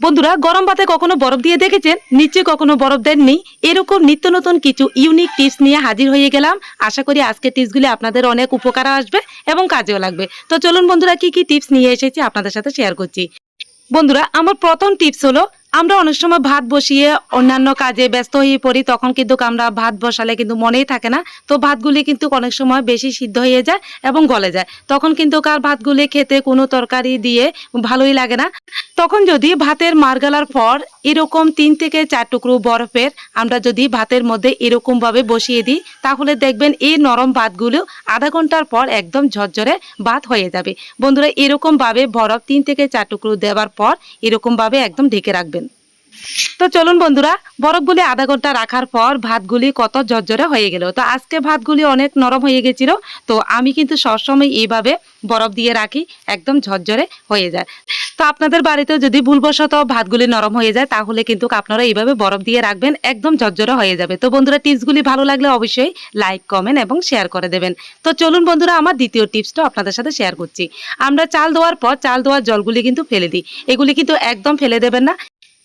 বন্ধুরা, গরম ভাতে কখনো বরফ দিয়ে দেখেছেন? নিচে কখনো বরফ দেননি। এরকম নিত্য নতুন কিছু ইউনিক টিপস নিয়ে হাজির হয়ে গেলাম। আশা করি আজকের টিপসগুলি আপনাদের অনেক উপকার আসবে এবং কাজেও লাগবে। তো চলুন বন্ধুরা, কি কি টিপস নিয়ে এসেছি আপনাদের সাথে শেয়ার করছি। বন্ধুরা, আমার প্রথম টিপস হলো আমরা অনেক সময় ভাত বসিয়ে অন্যান্য কাজে ব্যস্ত হয়ে পড়ি, তখন কিন্তু আমরা ভাত বসালে কিন্তু মনেই থাকে না। তো ভাতগুলি কিন্তু অনেক সময় বেশি সিদ্ধ হয়ে যায় এবং গলে যায়। তখন কিন্তু কার ভাতগুলি খেতে কোনো তরকারি দিয়ে ভালোই লাগে না। তখন যদি ভাতের মারগালার পর এরকম তিন থেকে চার টুকরো বরফের আমরা যদি ভাতের মধ্যে এরকমভাবে বসিয়ে দিই, তাহলে দেখবেন এই নরম ভাতগুলো আধা ঘণ্টার পর একদম ঝরঝরে ভাত হয়ে যাবে। বন্ধুরা, এরকমভাবে বরফ তিন থেকে চার টুকরো দেওয়ার পর এরকমভাবে একদম ঢেকে রাখবেন। তো চলুন বন্ধুরা, বরফগুলি আধা ঘণ্টা রাখার পর ভাতগুলি কত ঝরঝরে হয়ে গেল। তো আজকে ভাতগুলি অনেক নরম হয়ে গেছিল, তো আমি কিন্তু সবসময় এইভাবে বরফ দিয়ে রাখি, একদম ঝরঝরে হয়ে যায়। তো আপনাদের বাড়িতে যদি ভুলবশত ভাতগুলি নরম হয়ে যায়, তাহলে কিন্তু আপনারা এইভাবে বরফ দিয়ে রাখবেন, একদম ঝরঝরে হয়ে যাবে। তো বন্ধুরা, টিপসগুলি ভালো লাগলে অবশ্যই লাইক, কমেন্ট এবং শেয়ার করে দেবেন। তো চলুন বন্ধুরা, আমার দ্বিতীয় টিপসটা আপনাদের সাথে শেয়ার করছি। আমরা চাল দেওয়ার পর চাল দেওয়ার জলগুলি কিন্তু ফেলে দিই। এগুলি কিন্তু একদম ফেলে দেবেন না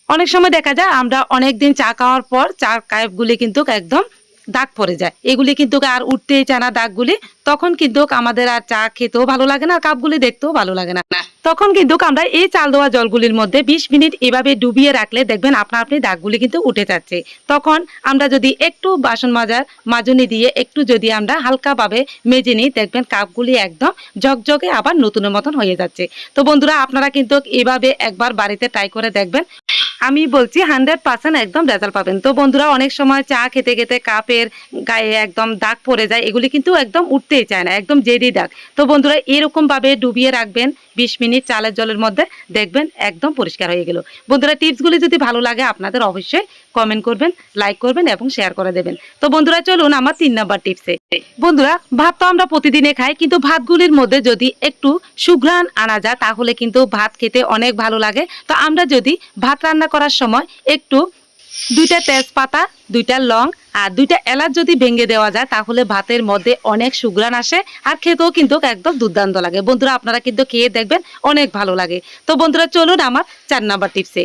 অনেক সময় দেখা যায় আমরা অনেক দিন চা খাওয়ার পর চা কাপগুলি কিন্তু একদম দাগ পড়ে যায়। এগুলি কিন্তু আর উঠতেই চায় না দাগগুলি। তখন কিন্তু আমাদের আর চা খেতেও ভালো লাগে না, আর কাপগুলি দেখতেও ভালো লাগে না। তখন কিন্তু আমরা এই চাল দেওয়া জলগুলির মধ্যে বিশ মিনিট এভাবে ডুবিয়ে রাখলে দেখবেন আপনা আপনি দাগগুলি কিন্তু উঠে যাচ্ছে। তখন আমরা যদি একটু বাসন মাজার, মাজনি দিয়ে একটু যদি আমরা হালকাভাবে মেজে নিই, দেখবেন কাপগুলি একদম ঝকঝকে আবার নতুনের মতন হয়ে যাচ্ছে। তো বন্ধুরা, আপনারা কিন্তু এভাবে একবার বাড়িতে ট্রাই করে দেখবেন। আমি বলছি হান্ড্রেড পার্সেন্ট একদম রেজাল্ট পাবেন। তো বন্ধুরা, অনেক সময় চা খেতে খেতে কাপের গায়ে একদম দাগ পড়ে যায়, এগুলি কিন্তু একদম উঠতেই চায় না, একদম জেদি দাগ। তো বন্ধুরা, এরকমভাবে ডুবিয়ে রাখবেন, বিশ মিনিট চালের জলের মধ্যে দেখবেন একদম পরিষ্কার হয়ে গেল। বন্ধুরা, টিপসগুলি যদি ভালো লাগে আপনাদের অবশ্যই কমেন্ট করবেন লাইক করবেন এবং শেয়ার করে দেবেন। তো বন্ধুরা, চলুন আমার তিন নাম্বার টিপসে বন্ধুরা, ভাত তো আমরা প্রতিদিনে খাই, কিন্তু ভাতগুলির মধ্যে যদি একটু সুঘ্রাণ আনা যায়, তাহলে কিন্তু ভাত খেতে অনেক ভালো লাগে। তো আমরা যদি ভাত রান্না করার সময় একটু দুইটা তেজপাতা, দুইটা লং আর দুইটা এলাচ যদি ভেঙে দেওয়া যায়, তাহলে ভাতের মধ্যে অনেক সুগ্রান আসে আর খেতেও কিন্তু একদম দুর্দান্ত লাগে। বন্ধুরা, আপনারা কিন্তু খেয়ে দেখবেন অনেক ভালো লাগে। তো বন্ধুরা, চলুন আমার চার নাম্বার টিপসে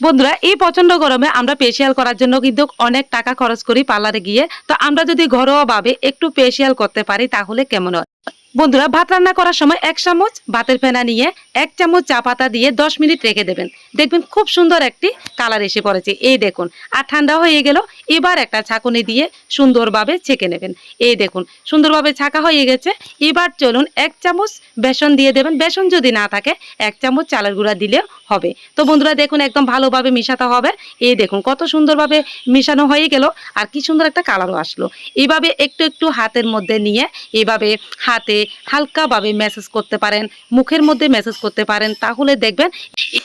বন্ধুরা, এই প্রচণ্ড গরমে আমরা ফেসিয়াল করার জন্য কিন্তু অনেক টাকা খরচ করি পার্লারে গিয়ে। তো আমরা যদি ঘরোয়াভাবে একটু পেশিয়াল করতে পারি, তাহলে কেমন হয়? বন্ধুরা, ভাত রান্না করার সময় এক চামচ ভাতের ফেনা নিয়ে এক চামচ চা পাতা দিয়ে দশ মিনিট রেখে দেবেন। দেখবেন খুব সুন্দর একটি কালার এসে পড়েছে। এই দেখুন, আর ঠান্ডা হয়ে গেল, এবার একটা ছাঁকুনি দিয়ে সুন্দরভাবে ছেঁকে নেবেন। এই দেখুন, সুন্দরভাবে ছাঁকা হয়ে গেছে। এবার চলুন এক চামচ বেসন দিয়ে দেবেন। বেসন যদি না থাকে, এক চামচ চালের গুঁড়া দিলেও হবে। তো বন্ধুরা, দেখুন একদম ভালোভাবে মিশাতে হবে। এই দেখুন, কত সুন্দরভাবে মিশানো হয়ে গেল, আর কি সুন্দর একটা কালারও আসলো। এইভাবে একটু একটু হাতের মধ্যে নিয়ে এইভাবে হাতে হালকাভাবে মেসেজ করতে পারেন, মুখের মধ্যে মেসেজ করতে পারেন, তাহলে দেখবেন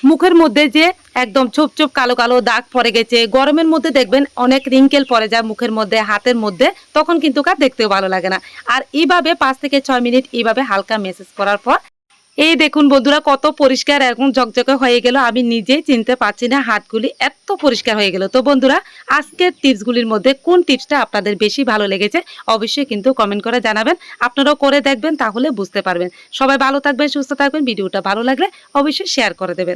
মুখের মধ্যে যে একদম ছোপ ছোপ কালো কালো দাগ পরে গেছে, গরমের মধ্যে দেখবেন অনেক রিঙ্কেল পরে যায় মুখের মধ্যে, হাতের মধ্যে, তখন কিন্তু কার দেখতেও ভালো লাগে না। আর এইভাবে পাঁচ থেকে ছয় মিনিট এইভাবে হালকা মেসেজ করার পর এই দেখুন বন্ধুরা, কত পরিষ্কার এখন ঝকঝকে হয়ে গেল। আমি নিজেই চিনতে পারছি না হাতগুলি এত পরিষ্কার হয়ে গেল। তো বন্ধুরা, আজকের টিপসগুলির মধ্যে কোন টিপসটা আপনাদের বেশি ভালো লেগেছে অবশ্যই কিন্তু কমেন্ট করে জানাবেন। আপনারাও করে দেখবেন, তাহলে বুঝতে পারবেন। সবাই ভালো থাকবেন, সুস্থ থাকবেন। ভিডিওটা ভালো লাগলে অবশ্যই শেয়ার করে দেবেন।